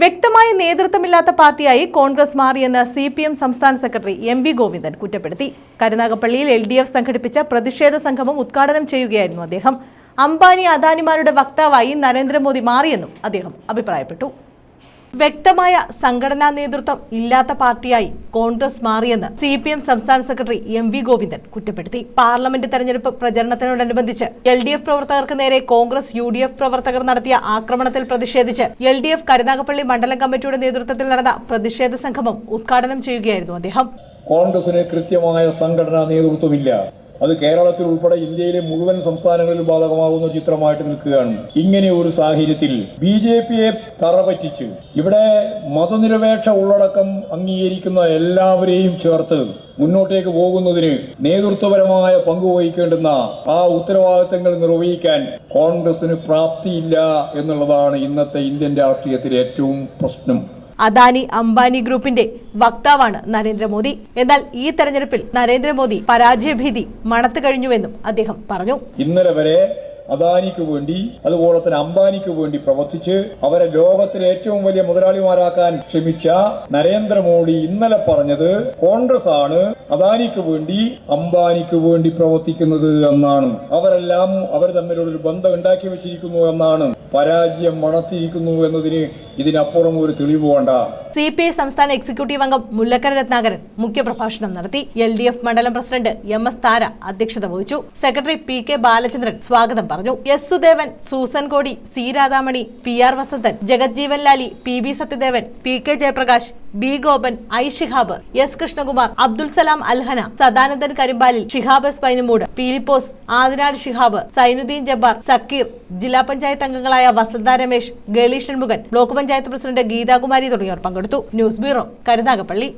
വ്യക്തമായ നേതൃത്വമില്ലാത്ത പാർട്ടിയായി കോൺഗ്രസ് മാറിയെന്ന് സി പി എം സംസ്ഥാന സെക്രട്ടറി എം വി ഗോവിന്ദൻ കുറ്റപ്പെടുത്തി. കരുനാഗപ്പള്ളിയിൽ എൽ ഡി എഫ് സംഘടിപ്പിച്ച പ്രതിഷേധ സംഗമം ഉദ്ഘാടനം ചെയ്യുകയായിരുന്നു അദ്ദേഹം. അംബാനി അദാനിമാരുടെ വക്താവായി നരേന്ദ്രമോദി മാറിയെന്നും അദ്ദേഹം അഭിപ്രായപ്പെട്ടു. വ്യക്തമായ സംഘടനാ നേതൃത്വം ഇല്ലാത്ത പാർട്ടിയായി കോൺഗ്രസ് മാറിയെന്ന് സി പി എം സംസ്ഥാന സെക്രട്ടറി എം വി ഗോവിന്ദൻ കുറ്റപ്പെടുത്തി. പാർലമെന്റ് തെരഞ്ഞെടുപ്പ് പ്രചരണത്തിനോടനുബന്ധിച്ച് എൽ ഡി എഫ് പ്രവർത്തകർക്ക് നേരെ കോൺഗ്രസ് യു ഡി എഫ് പ്രവർത്തകർ നടത്തിയ ആക്രമണത്തിൽ പ്രതിഷേധിച്ച് എൽ ഡി എഫ് കരുനാഗപ്പള്ളി മണ്ഡലം കമ്മിറ്റിയുടെ നേതൃത്വത്തിൽ നടന്ന പ്രതിഷേധ സംഗമം ഉദ്ഘാടനം ചെയ്യുകയായിരുന്നു അദ്ദേഹം. കോൺഗ്രസിന് കൃത്യമായ സംഘടനാ നേതൃത്വമില്ല. അത് കേരളത്തിൽ ഉൾപ്പെടെ ഇന്ത്യയിലെ മുഴുവൻ സംസ്ഥാനങ്ങളിലും ബാധകമാകുന്ന ചിത്രമായിട്ട് നിൽക്കുകയാണ്. ഇങ്ങനെ ഒരു സാഹചര്യത്തിൽ ബി ജെ പിയെ തറപറ്റിച്ച് ഇവിടെ മതനിരപേക്ഷ ഉള്ളടക്കം അംഗീകരിക്കുന്ന എല്ലാവരെയും ചേർത്ത് മുന്നോട്ടേക്ക് പോകുന്നതിന് നേതൃത്വപരമായ പങ്കുവഹിക്കേണ്ടുന്ന ആ ഉത്തരവാദിത്തങ്ങൾ നിർവഹിക്കാൻ കോൺഗ്രസിന് പ്രാപ്തിയില്ല എന്നുള്ളതാണ് ഇന്നത്തെ ഇന്ത്യൻ രാഷ്ട്രീയത്തിലെ ഏറ്റവും പ്രശ്നം. അദാനി അംബാനി ഗ്രൂപ്പിന്റെ വക്താവാണ് നരേന്ദ്രമോദി. എന്നാൽ ഈ തെരഞ്ഞെടുപ്പിൽ നരേന്ദ്രമോദി പരാജയഭീതി മണത്തു കഴിഞ്ഞുവെന്നും അദ്ദേഹം പറഞ്ഞു. ഇന്നലെ വരെ അദാനിക്ക് വേണ്ടി അതുപോലെ തന്നെ അംബാനിക്ക് വേണ്ടി പ്രവർത്തിച്ച് അവരെ ലോകത്തിലെ ഏറ്റവും വലിയ മുതലാളിമാരാക്കാൻ ശ്രമിച്ച നരേന്ദ്രമോദി ഇന്നലെ പറഞ്ഞത് കോൺഗ്രസ് ആണ് അദാനിക്ക് വേണ്ടി അംബാനിക്ക് വേണ്ടി പ്രവർത്തിക്കുന്നത് എന്നാണ്. അവരെല്ലാം അവർ തമ്മിലൊരു ബന്ധം ഉണ്ടാക്കി വെച്ചിരിക്കുന്നു എന്നാണ്. പരാജയം മണത്തിയിരിക്കുന്നു എന്നതിന് ഇതിനപ്പുറം ഒരു തെളിവ് വേണ്ട. സി പി ഐ സംസ്ഥാന എക്സിക്യൂട്ടീവ് അംഗം മുല്ലക്കര രത്നാകരൻ മുഖ്യപ്രഭാഷണം നടത്തി. എൽ ഡി എഫ് മണ്ഡലം പ്രസിഡന്റ് എം എസ് താര അധ്യക്ഷത വഹിച്ചു. സെക്രട്ടറി പി കെ ബാലചന്ദ്രൻ സ്വാഗതം പറഞ്ഞു. S Sudevan Susan Kodi C Radhamani P R Vasanthan Jagajjeevan Lali P B Sathyadevan P K Jayaprakash B Gopan I Shihab S Krishnakumar Abdul Salam Alhana Sadanandan Karimpalil Shihab S Painumoodu Peelipose Adinad Shihab Sainudeen Jabbar Sakkeer ജില്ലാ പഞ്ചായത്ത് അംഗങ്ങളായ Vasantha Ramesh Galeesh Shanmukhan block panchayat president Geethakumari തുടങ്ങിയവർ പങ്കെടുത്തു. News bureau Karunagappally.